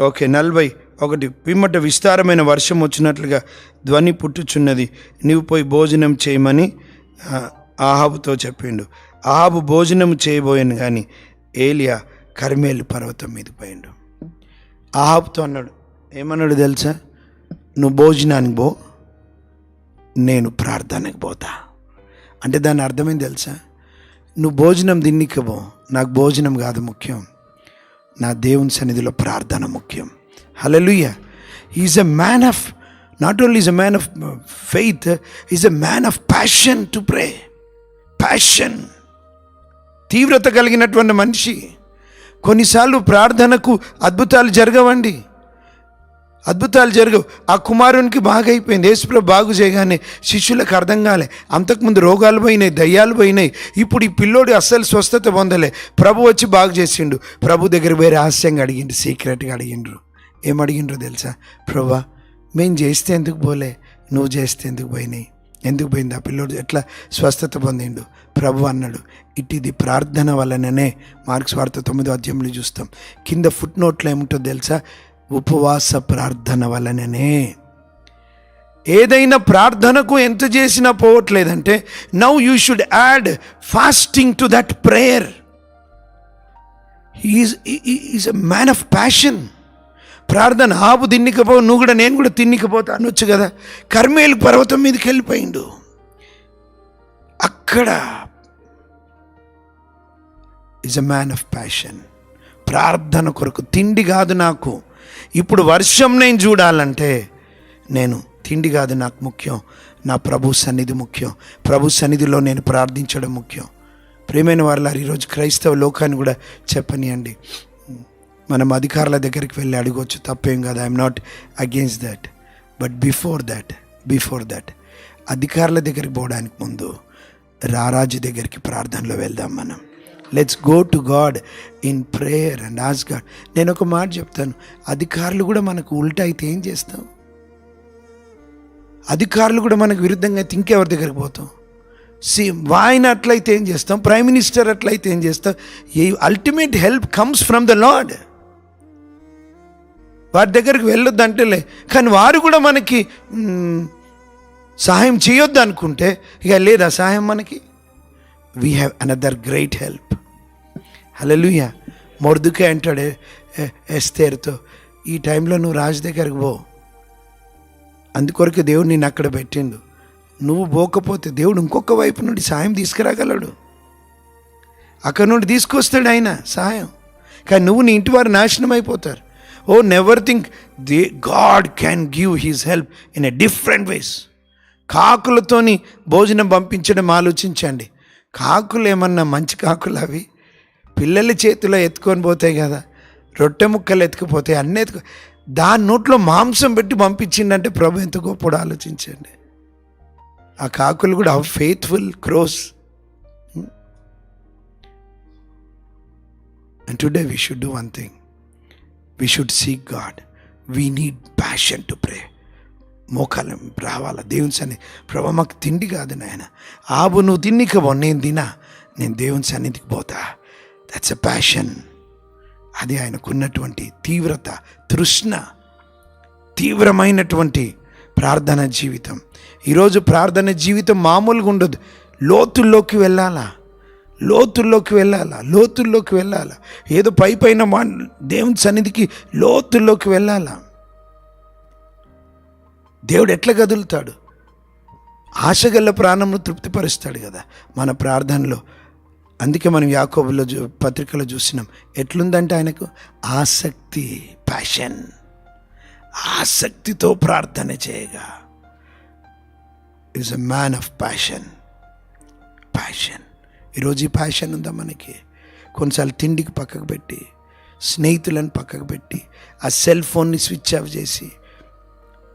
Okay నలభై ఒకటి. పిమ్మట విస్తారమైన వర్షం వచ్చినట్లుగా ధ్వని పుట్టుచున్నది. నీవు పోయి భోజనం చేయమని ఆహాబుతో చెప్పిండు. ఆహాబు భోజనం చేయబోయాను కానీ ఏలియా కర్మేలు పర్వతం మీద పోయిండు. ఆహాబుతో అన్నాడు ఏమన్నాడు తెలుసా? నువ్వు భోజనానికి పో నేను ప్రార్థనకు పోతా. అంటే దాని అర్థమేం తెలుసా? నువ్వు భోజనం తిన్నిక పో నాకు భోజనం కాదు ముఖ్యం. నా దేవుని సన్నిధిలో ప్రార్థన ముఖ్యం. Hallelujah is a man of not only is a man of faith is a man of passion to pray passion తీవ్రత కలిగినటువంటి మనిషి. కొన్నిసార్లు ప్రార్థనకు అద్భుతాలు జరగవండి. అద్భుతాలు జరగవు. ఆ కుమారునికి బాగా అయిపోయింది యేసుప్రభు బాగు చేయగానే శిష్యులకు అర్థం కాలే. అంతకుముందు రోగాలు పోయినాయి దయ్యాలు పోయినాయి. ఇప్పుడు ఈ పిల్లోడు అస్సలు స్వస్థత పొందలే. ప్రభు వచ్చి బాగు చేసిండు. ప్రభు దగ్గర పోయి రహస్యంగా అడిగిండు సీక్రెట్గా అడిగిండ్రు. ఏం అడిగిండ్రు తెలుసా? ప్రభా మేము చేస్తే ఎందుకు పోలే? నువ్వు చేస్తే ఎందుకు పోయినాయి? ఎందుకు పోయింది? ఆ పిల్లోడు ఎట్లా స్వస్థత పొందిండు? ప్రభు అన్నాడు ఇటు ప్రార్థన వలననే మార్క్స్ వార్త తొమ్మిదో అధ్యాయంలో చూస్తాం. కింద ఫుట్ నోట్లో ఏముంటుందో తెలుసా? ఉపవాస ప్రార్థన వలననే. ఏదైనా ప్రార్థనకు ఎంత చేసినా పోవట్లేదంటే now you should add fasting to that prayer is a man of passion ప్రార్థన ఆపు తిన్నికపో నువ్వు కూడా నేను కూడా తిన్నికపోతా అనొచ్చు కదా. కర్మేలు పర్వతం మీదకి వెళ్ళిపోయిండు. అక్కడ is a man of passion ప్రార్థన కొరకు తిండి కాదు నాకు. ఇప్పుడు వర్షం నేను చూడాలంటే నేను తిండి కాదు నాకు ముఖ్యం. నా ప్రభు సన్నిధి ముఖ్యం. ప్రభు సన్నిధిలో నేను ప్రార్థించడం ముఖ్యం. ప్రేమైన వారు ఈరోజు క్రైస్తవ లోకాన్ని కూడా చెప్పనియండి. మనం అధికారుల దగ్గరికి వెళ్ళి అడగవచ్చు తప్పేం కాదు. I'm not against that but before that before that అధికారుల దగ్గరికి పోవడానికి ముందు రారాజు దగ్గరికి ప్రార్థనలో వెళ్దాం మనం. Let's go to God in prayer and ask God నేను ఒక మాట చెప్తాను. అధికారులు కూడా మనకు ఉల్టా అయితే ఏం చేస్తాం? అధికారులు కూడా మనకు విరుద్ధంగా థింక్ ఇంకెవరి దగ్గరికి పోతాం? సి వాయిన అట్లయితే ఏం చేస్తాం? ప్రైమ్ మినిస్టర్ అట్లయితే ఏం చేస్తాం? ఈ ultimate help comes from the Lord వారి దగ్గరికి వెళ్ళొద్దు అంటేలే కానీ వారు కూడా మనకి సహాయం చేయొద్దు అనుకుంటే ఇక లేదా సహాయం మనకి. We have another great help hallelujah Mordecai అంటాడు ఎ- ఎస్తేరుతో. ఈ టైంలో నువ్వు రాజు దగ్గరకు పో. అందుకొరకు దేవుడు నిన్ను అక్కడ పెట్టిండు. నువ్వు పోకపోతే దేవుడు ఇంకొక వైపు నుండి సాయం తీసుకురాగలడు. అక్కడ నుండి తీసుకొస్తాడు ఆయన సహాయం. కానీ నువ్వు నీ ఇంటి వారు నాశనం అయిపోతారు. ఓ never think they God can give his help in a different ways. కాకులతోని భోజనం పంపించడం ఆలోచించండి. కాకులు ఏమన్నా మంచి కాకులు అవి? పిల్లల చేతిలో ఎత్తుకొని పోతాయి కదా. రొట్టె ముక్కలు ఎత్తుకుపోతాయి అన్నీ ఎత్తుకు. దాని నోట్లో మాంసం పెట్టి పంపించిందంటే ప్రభు ఎంత గొప్పడు ఆలోచించండి. ఆ కాకులు కూడా faithful crows and today we should do one thing we should seek God we need passion to pray మోకాలం రావాలా? దేవుని సన్ని ప్రభా మాకు తిండి కాదు నాయన. ఆబు నువ్వు తిన్నికబో నేను తినా. నేను దేవుని సన్నిధికి పోతా. దట్స్ ఎ ప్యాషన్ అది ఆయనకున్నటువంటి తీవ్రత తృష్ణ తీవ్రమైనటువంటి ప్రార్థన జీవితం. ఈరోజు ప్రార్థన జీవితం మామూలుగా ఉండదు. లోతుల్లోకి వెళ్ళాలా? లోతుల్లోకి వెళ్ళాలా? లోతుల్లోకి వెళ్ళాలా? ఏదో పై పైన మా దేవుని సన్నిధికి లోతుల్లోకి వెళ్ళాలా? దేవుడు ఎట్లా కదులుతాడు? ఆశగల్ల ప్రాణంను తృప్తిపరుస్తాడు కదా. మన ప్రార్థనలో అందుకే మనం యాకోబులో చూ పత్రికలో చూసినాం. ఎట్లుందంటే ఆయనకు ఆసక్తి ప్యాషన్ ఆసక్తితో ప్రార్థన చేయగా. Is a man of passion passion ఈరోజు ఈ ప్యాషన్ ఉందా మనకి? కొన్నిసార్లు తిండికి పక్కకు పెట్టి స్నేహితులను పక్కకు పెట్టి ఆ సెల్ ఫోన్ని స్విచ్ ఆఫ్ చేసి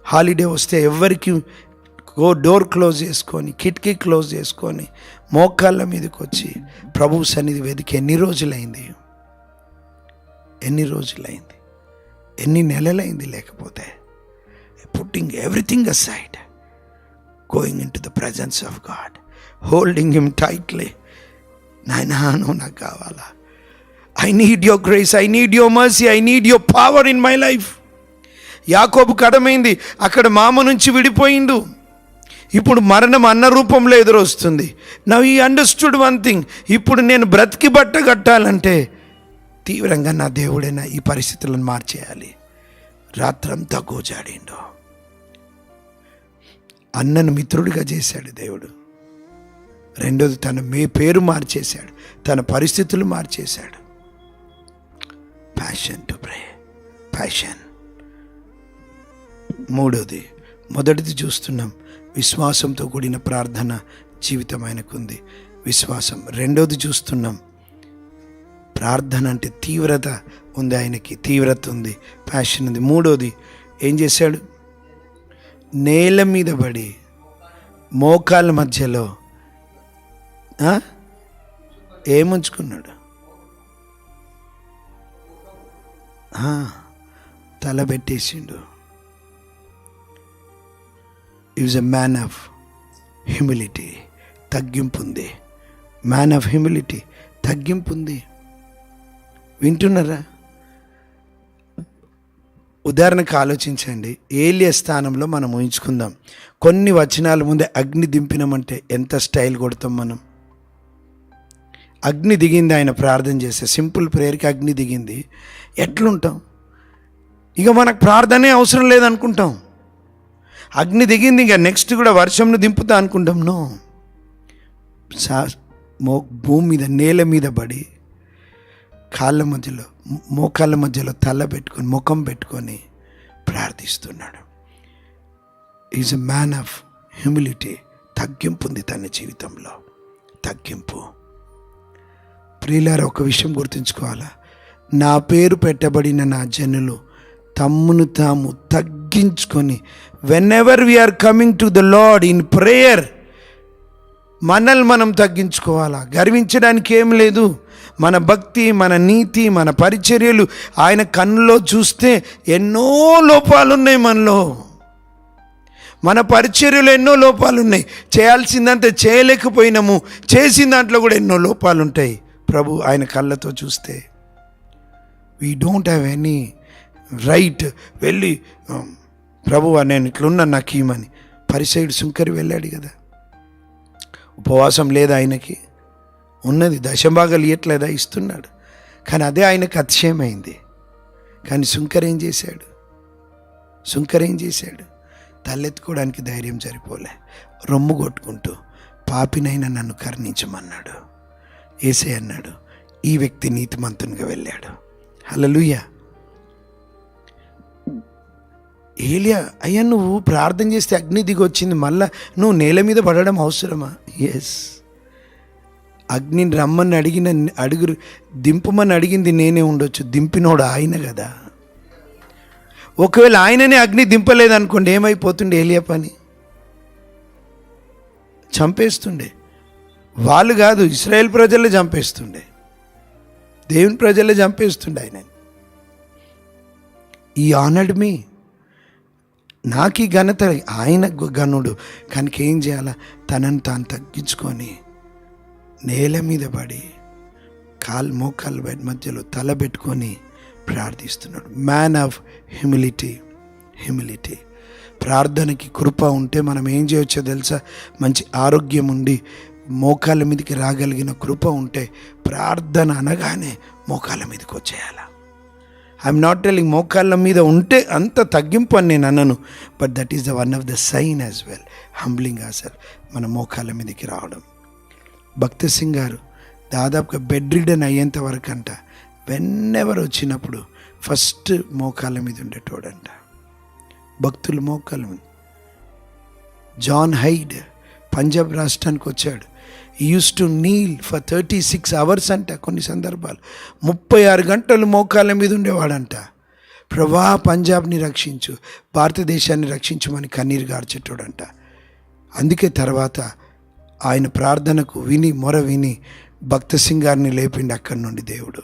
హాలిడే వస్తే ఎవరికి గో డోర్ క్లోజ్ చేసుకొని కిటికీ క్లోజ్ చేసుకొని మోకాళ్ళ మీదకి వచ్చి ప్రభు సన్నిధి వెతికి ఎన్ని రోజులైంది? ఎన్ని రోజులైంది? ఎన్ని నెలలైంది లేకపోతే? Putting everything aside going in to the presence of God holding him tightly నాయనా నువ్వు నాకు కావాలా? I need your grace I need your mercy I need your power in my life యాకోబు కడమైంది అక్కడ మామ నుంచి విడిపోయిండు. ఇప్పుడు మరణం అన్న రూపంలో ఎదురొస్తుంది. Now we understood one thing ఇప్పుడు నేను బ్రతికి బట్ట కట్టాలంటే తీవ్రంగా నా దేవుడైనా ఈ పరిస్థితులను మార్చేయాలి. రాత్రంతా గోజాడిండు. అన్నను మిత్రుడిగా చేశాడు దేవుడు. రెండోది తన మీ పేరు మార్చేశాడు. తన పరిస్థితులు మార్చేశాడు. ప్యాషన్ టు ప్రే ప్యాషన్ మూడోది మొదటిది చూస్తున్నాం. విశ్వాసంతో కూడిన ప్రార్థన జీవితం ఆయనకుంది. విశ్వాసం. రెండోది చూస్తున్నాం. ప్రార్థన అంటే తీవ్రత ఉంది ఆయనకి. తీవ్రత ఉంది. ప్యాషన్ ఉంది. మూడోది ఏం చేశాడు? నేల మీద పడి మోకాల మధ్యలో ఏముంచుకున్నాడు? తల పెట్టేసిండు. Is a man of humility తగ్గింపు ఉంది. మ్యాన్ ఆఫ్ హ్యూమిలిటీ తగ్గింపు ఉంది. వింటున్నారా? ఉదాహరణకు ఆలోచించండి. ఏలియ స్థానంలో మనం ఊహించుకుందాం. కొన్ని వచనాల ముందే అగ్ని దింపినామంటే ఎంత స్టైల్ కొడతాం మనం? అగ్ని దిగింది ఆయన ప్రార్థన చేస్తే సింపుల్ ప్రేయర్కి అగ్ని దిగింది. ఎట్లుంటాం? ఇక మనకు ప్రార్థనే అవసరం లేదనుకుంటాం. అగ్ని దిగింది ఇంకా నెక్స్ట్ కూడా వర్షంను దింపుతా అనుకుంటాం నో? సా మో భూమి మీద నేల మీద పడి కాళ్ళ మధ్యలో మోకాళ్ళ మధ్యలో తల పెట్టుకొని ముఖం పెట్టుకొని ప్రార్థిస్తున్నాడు. Is a man of humility తగ్గింపు ఉంది తన జీవితంలో. తగ్గింపు. ప్రియులారా ఒక విషయం గుర్తుంచుకోవాలా? నా పేరు పెట్టబడిన నా జనులు తమ్మును తాము తగ్గించుకొని whenever we are coming to the Lord in prayer మనల్ని మనం తగ్గించుకోవాలా? గర్వించడానికి ఏం లేదు. మన భక్తి మన నీతి మన పరిచర్యలు ఆయన కన్నులో చూస్తే ఎన్నో లోపాలు ఉన్నాయి మనలో. మన పరిచర్యలు ఎన్నో లోపాలు ఉన్నాయి చేయాల్సిందంటే చేయలేకపోయినాము. చేసిన దాంట్లో కూడా ఎన్నో లోపాలు ఉంటాయి ప్రభు ఆయన కళ్ళతో చూస్తే. We don't have any right వెళ్ళి ప్రభువా నేను ఇట్లున్నా నాకు ఇమ్మని పరిసైడు సుంకరి వెళ్ళాడు కదా. ఉపవాసం లేదు ఆయనకి. ఉన్నది దశభాగాలు ఇయ్యట్లేదా? ఇస్తున్నాడు. కానీ అదే ఆయనకు అతిశయమైంది. కానీ సుంకర్ ఏం చేశాడు? సుంకర్ ఏం చేశాడు? తలెత్తుకోవడానికి ధైర్యం సరిపోలే. రొమ్ము కొట్టుకుంటూ పాపినైనా నన్ను కరుణించమన్నాడు. ఏసే అన్నాడు ఈ వ్యక్తి నీతిమంతునిగా వెళ్ళాడు. హలలుయ్యా ఏలియా అయ్యా నువ్వు ప్రార్థన చేస్తే అగ్ని దిగి వచ్చింది మళ్ళా నువ్వు నేల మీద పడడం అవసరమా? ఎస్ అగ్నిని రమ్మని అడిగిన అడుగురు దింపమని అడిగింది నేనే ఉండొచ్చు. దింపినోడు ఆయన కదా. ఒకవేళ ఆయననే అగ్ని దింపలేదనుకోండి ఏమైపోతుండే ఏలియా పని? చంపేస్తుండే. వాళ్ళు కాదు ఇస్రాయేల్ ప్రజలే చంపేస్తుండే. దేవుని ప్రజలే చంపేస్తుండే ఆయన ఈ ఆనడ్ మీ నాకు ఈ ఘనత ఆయన గు- గనుడు కనుక ఏం చేయాలా? తనను తాను తగ్గించుకొని నేల మీద పడి కాలు మోకాలు బెడ్ మధ్యలో తల పెట్టుకొని ప్రార్థిస్తున్నాడు. మ్యాన్ ఆఫ్ హ్యూమిలిటీ హ్యూమిలిటీ ప్రార్థనకి కృప ఉంటే మనం ఏం చేయొచ్చో తెలుసా? మంచి ఆరోగ్యం ఉండి మోకాళ్ళ మీదకి రాగలిగిన కృప ఉంటే ప్రార్థన అనగానే మోకాళ్ళ మీదకి వచ్చేయాలా? ఐఎమ్ నాట్ టెలింగ్ మోకాళ్ళ మీద ఉంటే అంత తగ్గింపు అని నేను అన్నను but that is the one of the sign as well humbling అసలు మన మోకాళ్ళ మీదకి రావడం. భక్త సింగ్ గారు దాదాపుగా బెడ్ రిడన్ అయ్యేంత వరకు అంట వెన్నెవర్ వచ్చినప్పుడు ఫస్ట్ మోకాళ్ళ మీద ఉండేటోడంట. భక్తులు మోకాళ్ళ మీద. జాన్ హైడ్ పంజాబ్ రాష్ట్రానికి వచ్చాడు. Use to kneel for thirty six hours అంట కొన్ని సందర్భాలు. ముప్పై ఆరు గంటలు మోకాళ్ళ మీద ఉండేవాడంట. ప్రభా పంజాబ్ని రక్షించు భారతదేశాన్ని రక్షించమని కన్నీరు గార్చేటోడంట. అందుకే తర్వాత ఆయన ప్రార్థనకు విని మొర విని భక్త సింగారిని లేపిండి అక్కడి నుండి దేవుడు.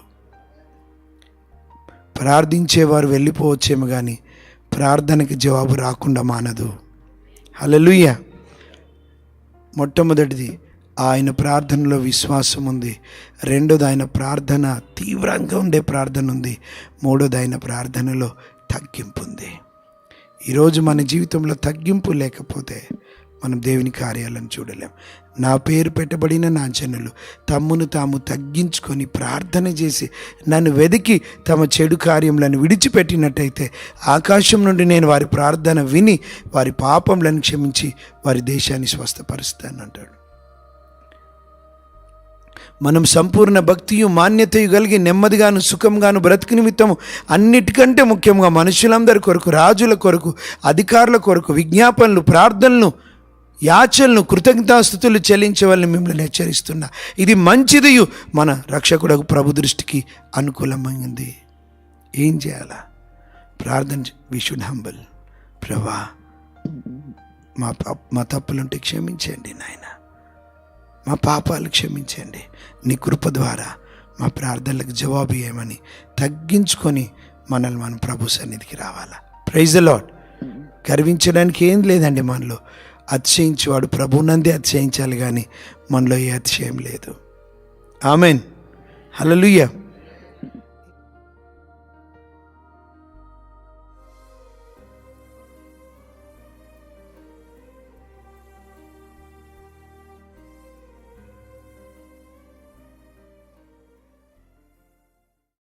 ప్రార్థించేవారు వెళ్ళిపోవచ్చేమో కానీ ప్రార్థనకి జవాబు రాకుండా మానదు. హల్లెలూయా. మొట్టమొదటిది ఆయన ప్రార్థనలో విశ్వాసం ఉంది. రెండోది ఆయన ప్రార్థన తీవ్రంగా ఉండే ప్రార్థన ఉంది. మూడోది ఆయన ప్రార్థనలో తగ్గింపు ఉంది. ఈరోజు మన జీవితంలో తగ్గింపు లేకపోతే మనం దేవుని కార్యాలను చూడలేం. నా పేరు పెట్టబడిన నా జనులు తమ్మును తాము తగ్గించుకొని ప్రార్థన చేసి నన్ను వెదికి తమ చెడు కార్యములను విడిచిపెట్టినట్టయితే ఆకాశం నుండి నేను వారి ప్రార్థన విని వారి పాపములను క్షమించి వారి దేశాన్ని స్వస్థపరుస్తాను అంటాడు మనం సంపూర్ణ భక్తియు మాన్యతయు కలిగి నెమ్మదిగాను సుఖంగాను బ్రతికి నిమిత్తము అన్నిటికంటే ముఖ్యంగా మనుషులందరి కొరకు రాజుల కొరకు అధికారుల కొరకు విజ్ఞాపనలు ప్రార్థనలు యాచలను కృతజ్ఞతాస్థుతులు చెల్లించవలని మిమ్మల్ని హెచ్చరిస్తున్నా. ఇది మంచిది మన రక్షకుడకు ప్రభు దృష్టికి అనుకూలమైంది. ఏం చేయాలా? ప్రార్థన విషుడ్ హంబల్. ప్రభా మా మా తప్పులుంటే క్షమించండి నాయనా. మా పాపాలు క్షమించండి. నీ కృప ద్వారా మా ప్రార్థనలకు జవాబు ఇవ్వమని తగ్గించుకొని మనల్ని మన ప్రభు సన్నిధికి రావాలా. ప్రైజ్ లాడ్ గర్వించడానికి ఏం లేదండి మనలో. అతిశయించేవాడు ప్రభునందే అతిశయించాలి కానీ మనలో ఏ అతిశయం లేదు. Amen hallelujah